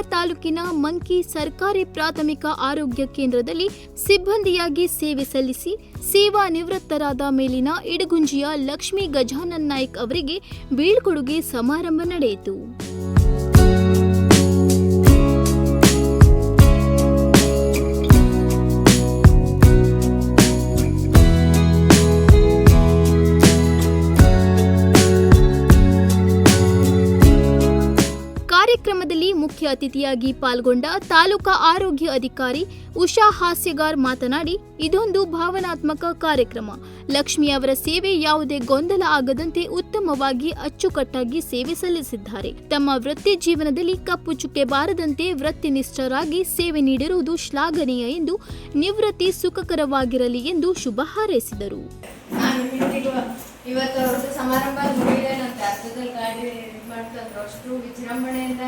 ತಾಲೂಕಿನ ಮಂಕಿ ಸರ್ಕಾರಿ ಪ್ರಾಥಮಿಕ ಆರೋಗ್ಯ ಕೇಂದ್ರದಲ್ಲಿ ಸಿಬ್ಬಂದಿಯಾಗಿ ಸೇವೆ ಸಲ್ಲಿಸಿ ಸೇವಾ ನಿವೃತ್ತರಾದ ಮೇಲಿನ ಇಡಗುಂಜಿಯ ಲಕ್ಷ್ಮೀ ಗಜಾನನ್ ನಾಯ್ಕ್ ಅವರಿಗೆ ಬೀಳ್ಕೊಡುಗೆ ಸಮಾರಂಭ ನಡೆಯಿತು. ಕಾರ್ಯಕ್ರಮದಲ್ಲಿ ಮುಖ್ಯ ಅತಿಥಿಯಾಗಿ ಪಾಲ್ಗೊಂಡ ತಾಲೂಕಾ ಆರೋಗ್ಯ ಅಧಿಕಾರಿ ಉಷಾ ಹಾಸ್ಯಗಾರ್ ಮಾತನಾಡಿ, ಇದೊಂದು ಭಾವನಾತ್ಮಕ ಕಾರ್ಯಕ್ರಮ. ಲಕ್ಷ್ಮಿ ಅವರ ಸೇವೆ ಯಾವುದೇ ಗೊಂದಲ ಆಗದಂತೆ ಉತ್ತಮವಾಗಿ ಅಚ್ಚುಕಟ್ಟಾಗಿ ಸೇವೆ ಸಲ್ಲಿಸಿದ್ದಾರೆ. ತಮ್ಮ ವೃತ್ತಿ ಜೀವನದಲ್ಲಿ ಕಪ್ಪು ಚುಕ್ಕೆ ಬಾರದಂತೆ ವೃತ್ತಿನಿಷ್ಠರಾಗಿ ಸೇವೆ ನೀಡಿರುವುದು ಶ್ಲಾಘನೀಯ ಎಂದು ನಿವೃತ್ತಿ ಸುಖಕರವಾಗಿರಲಿ ಎಂದು ಶುಭ ಹಾರೈಸಿದರು. ಇದ್ ಮಾಡ್ತಿದ್ರು ಅಷ್ಟು ವಿಜೃಂಭಣೆಯಿಂದ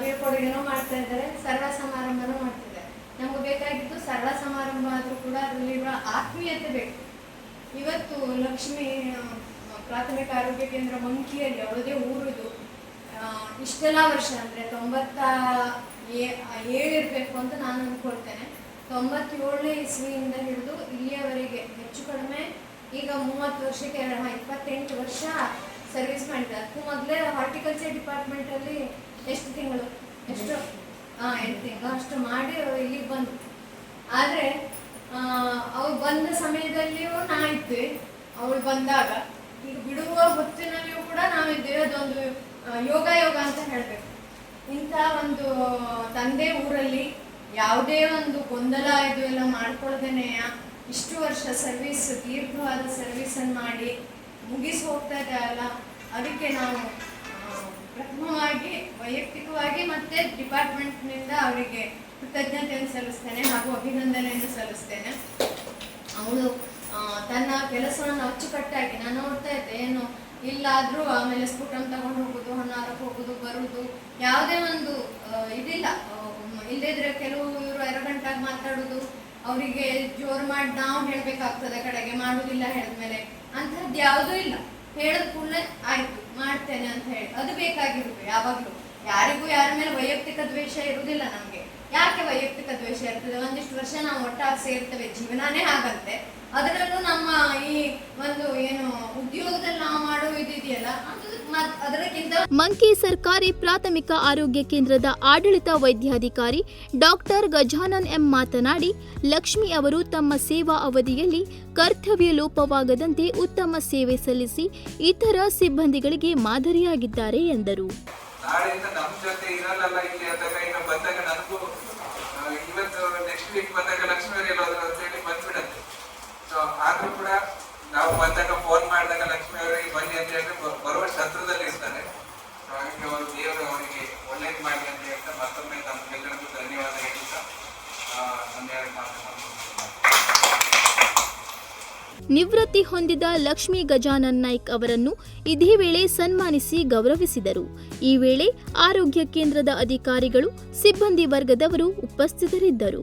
ಬೀಳ್ಕೊಡುಗೆನೂ ಮಾಡ್ತಾ ಇದ್ದಾರೆ, ಸರ್ವ ಸಮಾರಂಭನೂ ಮಾಡ್ತಿದ್ದಾರೆ. ನಮ್ಗೆ ಬೇಕಾಗಿದ್ದು ಸರ್ವ ಸಮಾರಂಭ ಆದರೂ ಕೂಡ ಅದರಲ್ಲಿರುವ ಆತ್ಮೀಯತೆ ಬೇಕು. ಇವತ್ತು ಲಕ್ಷ್ಮಿ ಪ್ರಾಥಮಿಕ ಆರೋಗ್ಯ ಕೇಂದ್ರ ಮಂಕಿಯಲ್ಲಿ ಅವಳದೇ ಊರಿದು ಇಷ್ಟೆಲ್ಲ ವರ್ಷ ಅಂದರೆ ತೊಂಬತ್ತ ಏಳಿರಬೇಕು ಏಳು ಅಂತ ನಾನು ಅಂದ್ಕೊಳ್ತೇನೆ ತೊಂಬತ್ತೇಳನೇ ಇಸ್ವಿಯಿಂದ ಹಿಡಿದು ಇಲ್ಲಿಯವರೆಗೆ ಹೆಚ್ಚು ಕಡಿಮೆ ಈಗ ಮೂವತ್ತು ವರ್ಷಕ್ಕೆ ಇಪ್ಪತ್ತೆಂಟು ವರ್ಷ ಸರ್ವಿಸ್ ಮಾಡಿದ್ದಾರೆ ಅದಕ್ಕೂ ಮೊದಲೇ ಹಾರ್ಟಿಕಲ್ಚರ್ ಡಿಪಾರ್ಟ್ಮೆಂಟಲ್ಲಿ ಎಷ್ಟು ತಿಂಗಳು, ಎಷ್ಟು ಹಾಂ ಎಂಟು ತಿಂಗಳು, ಅಷ್ಟು ಮಾಡಿ ಇಲ್ಲಿಗೆ ಬಂದು ಆದರೆ ಅವ್ರು ಬಂದ ಸಮಯದಲ್ಲಿಯೂ ನಾ ಇದ್ದೆ ಅವಳು ಬಂದಾಗ, ಈಗ ಬಿಡುವ ಹೊತ್ತಿನಲ್ಲಿಯೂ ಕೂಡ ನಾವಿದ್ದೇವೆ ಅದೊಂದು ಯೋಗ ಯೋಗ ಅಂತ ಹೇಳಬೇಕು. ಇಂಥ ಒಂದು ತಂದೆ ಊರಲ್ಲಿ ಯಾವುದೇ ಒಂದು ಗೊಂದಲ ಇದು ಎಲ್ಲ ಮಾಡ್ಕೊಳ್ದೇನೆ ಇಷ್ಟು ವರ್ಷ ಸರ್ವಿಸ್ ದೀರ್ಘವಾದ ಸರ್ವಿಸನ್ನು ಮಾಡಿ ಮುಗಿಸಿ ಹೋಗ್ತಾ ಇದೆ ಅಲ್ಲ, ಅದಕ್ಕೆ ನಾವು ಪ್ರಥಮವಾಗಿ, ವೈಯಕ್ತಿಕವಾಗಿ ಮತ್ತೆ ಡಿಪಾರ್ಟ್ಮೆಂಟ್ನಿಂದ ಅವರಿಗೆ ಕೃತಜ್ಞತೆಯನ್ನು ಸಲ್ಲಿಸ್ತೇನೆ ಹಾಗೂ ಅಭಿನಂದನೆಯನ್ನು ಸಲ್ಲಿಸ್ತೇನೆ. ಅವಳು ತನ್ನ ಕೆಲಸವನ್ನು ಅಚ್ಚುಕಟ್ಟಾಗಿ, ನಾನು ನೋಡ್ತಾ ಇದ್ದೆ, ಏನು ಇಲ್ಲಾದ್ರೂ ಆಮೇಲೆ ಸ್ಕೂಟಮ್ ತಗೊಂಡು ಹೋಗುದು, ಹೊನ್ನಾರಕ್ಕೆ ಹೋಗುದು, ಬರುದು, ಯಾವುದೇ ಒಂದು ಇದಿಲ್ಲ. ಇಲ್ಲದಿದ್ರೆ ಕೆಲವು ಇವರು ಗಂಟೆಗೆ ಮಾತಾಡುದು ಅವರಿಗೆ ಜೋರು ಮಾಡಿ ನಾವು ಹೇಳ್ಬೇಕಾಗ್ತದೆ ಕಡೆಗೆ ಮಾಡುದಿಲ್ಲ ಹೇಳಿದ್ಮೇಲೆ. ಅಂಥದ್ದು ಯಾವುದೂ ಇಲ್ಲ. ಹೇಳಿದ ಕೂಡಲೇ ಆಯ್ತು, ಮಾಡ್ತೇನೆ ಅಂತ ಹೇಳಿ. ಅದು ಬೇಕಾಗಿರುತ್ತೆ ಯಾವಾಗಲೂ. ಯಾರಿಗೂ ಯಾರ ಮೇಲೆ ವೈಯಕ್ತಿಕ ದ್ವೇಷ ಇರುವುದಿಲ್ಲ ನಮಗೆ. ಯಾಕೆ ವೈಯಕ್ತಿಕ ದ್ವೇಷ ಇರ್ತದೆ? ಒಂದಿಷ್ಟು ವರ್ಷ ನಾವು ಒಟ್ಟಾಗಿ ಸೇರ್ತೇವೆ ಜೀವನಾನೇ ಹಾಗಂತೆ ಅದರಲ್ಲೂ ನಮ್ಮ ಈ ಒಂದು ಏನು ಉದ್ಯೋಗದಲ್ಲಿ ನಾವು ಮಾಡೋ ಇದಿದೆಯಲ್ಲ ಅದಕ್ಕಿಂತ ಮಂಕಿ ಸರ್ಕಾರಿ ಪ್ರಾಥಮಿಕ ಆರೋಗ್ಯ ಕೇಂದ್ರದ ಆಡಳಿತ ವೈದ್ಯಾಧಿಕಾರಿ ಡಾಕ್ಟರ್ ಗಜಾನನ್ ಎಂ ಮಾತನಾಡಿ ಲಕ್ಷ್ಮಿ ಅವರು ತಮ್ಮ ಸೇವಾ ಅವಧಿಯಲ್ಲಿ ಕರ್ತವ್ಯ ಲೋಪವಾಗದಂತೆ ಉತ್ತಮ ಸೇವೆ ಸಲ್ಲಿಸಿ ಇತರ ಸಿಬ್ಬಂದಿಗಳಿಗೆ ಮಾದರಿಯಾಗಿದ್ದಾರೆ ಎಂದರು ನಾಳೆಯಿಂದ ನಮ್ ಜೊತೆ ಇರಲ್ಲ ಇಲ್ಲಿ ಅಂದಾಗ ಇನ್ನು ಬಂದಾಗ ನನಗೂ ಆ, ಇವತ್ತು ನೆಕ್ಸ್ಟ್ ವೀಕ್ ಬಂದಾಗ ಲಕ್ಷ್ಮೀ ಅವ್ರು ಎಲ್ಲೋದ್ರು ಅಂತ ಹೇಳಿ ಬಂದ್ಬಿಡತ್ತೆ ಸೊ ಆದ್ರೂ ಕೂಡ ನಾವು ಬಂದಾಗ ಫೋನ್ ಮಾಡಿದಾಗ ಲಕ್ಷ್ಮಿ ಅವರಿಗೆ ಬನ್ನಿ ಅಂತ ಹೇಳಿದ್ರೆ ಬರುವ ಶತ್ರುದಲ್ಲಿ ಇರ್ತಾರೆ. ಹಾಗಾಗಿ ಅವರು ದೇವರು ಅವರಿಗೆ ಒಳ್ಳೇದು ಮಾಡಿ ಅಂತ ಹೇಳ್ತಾ ಮತ್ತೊಮ್ಮೆ ತಮ್ಗೆಲ್ಲರಿಗೂ ಧನ್ಯವಾದ ಹೇಳ್ತಾ ನಿವೃತ್ತಿ ಹೊಂದಿದ ಲಕ್ಷ್ಮೀ ಗಜಾನನ್ ನಾಯ್ಕ್ ಅವರನ್ನು ಇದೇ ವೇಳೆ ಸನ್ಮಾನಿಸಿ ಗೌರವಿಸಿದರು. ಈ ವೇಳೆ ಆರೋಗ್ಯ ಕೇಂದ್ರದ ಅಧಿಕಾರಿಗಳು, ಸಿಬ್ಬಂದಿ ವರ್ಗದವರು ಉಪಸ್ಥಿತರಿದ್ದರು.